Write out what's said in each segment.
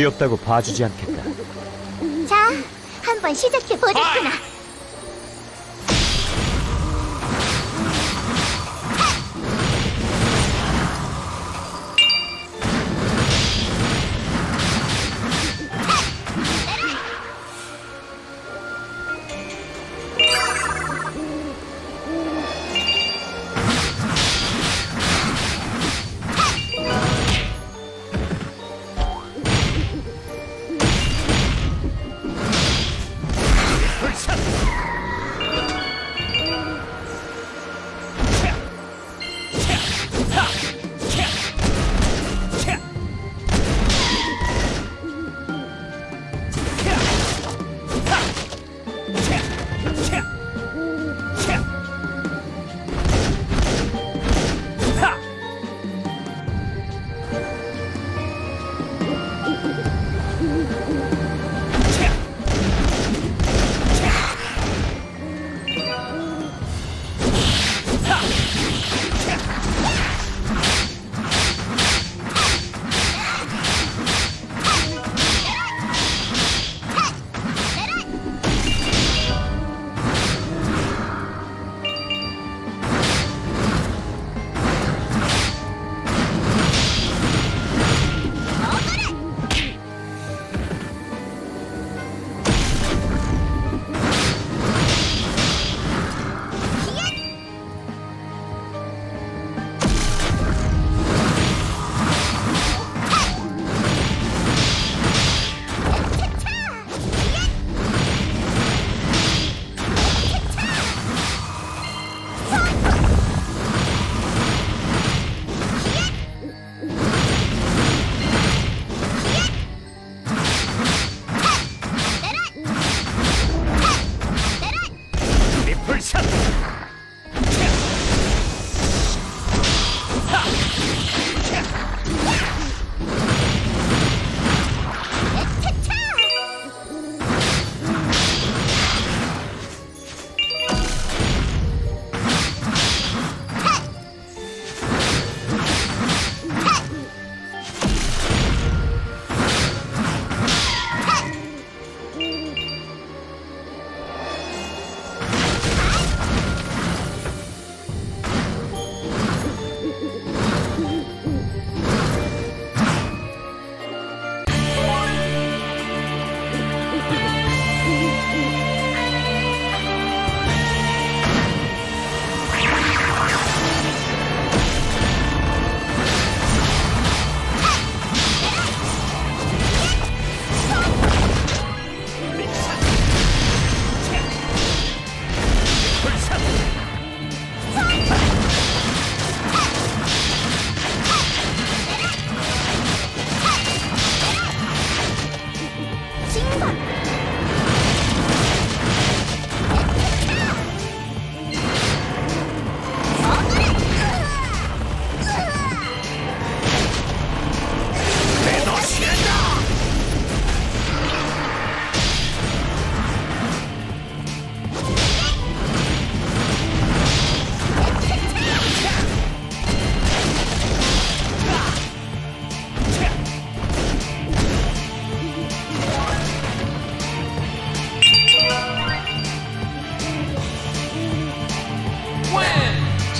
귀엽다고 봐주지 않겠다. 자, 한번 시작해 보겠구나.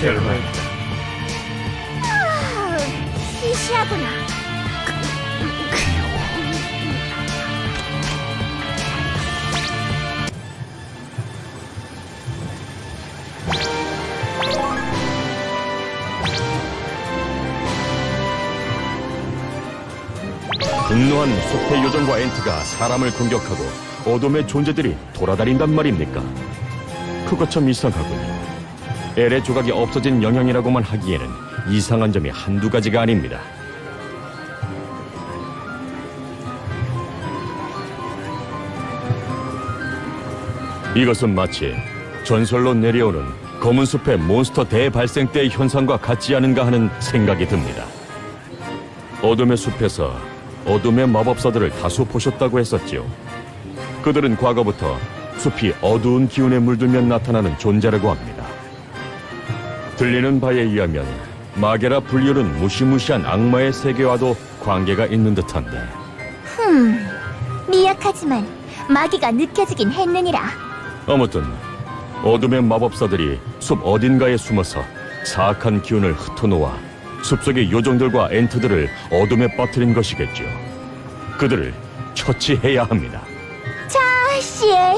절망이다. 아, 시시하구나. 귀여워. 분노한 숲의 요정과 엔트가 사람을 공격하고 어둠의 존재들이 돌아다닌단 말입니까? 그것 참 이상하군요. 엘의 조각이 없어진 영향이라고만 하기에는 이상한 점이 한두 가지가 아닙니다. 이것은 마치 전설로 내려오는 검은 숲의 몬스터 대발생 때의 현상과 같지 않은가 하는 생각이 듭니다. 어둠의 숲에서 어둠의 마법사들을 다수 보셨다고 했었지요. 그들은 과거부터 숲이 어두운 기운에 물들면 나타나는 존재라고 합니다. 들리는 바에 의하면 마게라 불리오는 무시무시한 악마의 세계와도 관계가 있는 듯한데 흠, 미약하지만 마귀가 느껴지긴 했느니라. 아무튼 어둠의 마법사들이 숲 어딘가에 숨어서 사악한 기운을 흩어놓아 숲속의 요정들과 엔트들을 어둠에 빠뜨린 것이겠죠. 그들을 처치해야 합니다. 자, 시엘,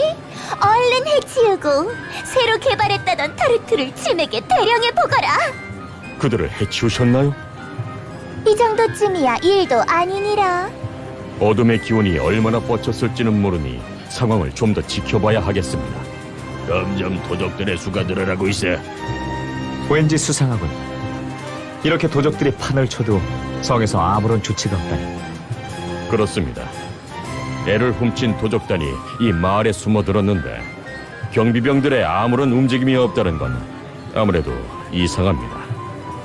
얼른 해치우고 새로 개발했다던 타르트를 짐에게 대령해 보거라. 그들을 해치우셨나요? 이 정도쯤이야 일도 아니니라. 어둠의 기운이 얼마나 뻗쳤을지는 모르니 상황을 좀 더 지켜봐야 하겠습니다. 점점 도적들의 수가 늘어나고 있어. 왠지 수상하군. 이렇게 도적들이 판을 쳐도 성에서 아무런 조치가 없다니. 그렇습니다. 애를 훔친 도적단이 이 마을에 숨어들었는데 경비병들의 아무런 움직임이 없다는 건 아무래도 이상합니다.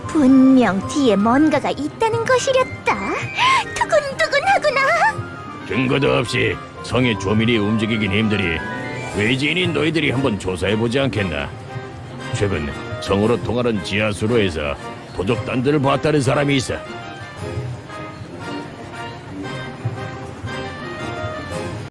분명 뒤에 뭔가가 있다는 것이렸다. 두근두근하구나. 근거도 없이 성의 조민이 움직이긴 힘드니 외지인인 너희들이 한번 조사해보지 않겠나? 최근 성으로 통하는 지하수로에서 도적단들을 봤다는 사람이 있어.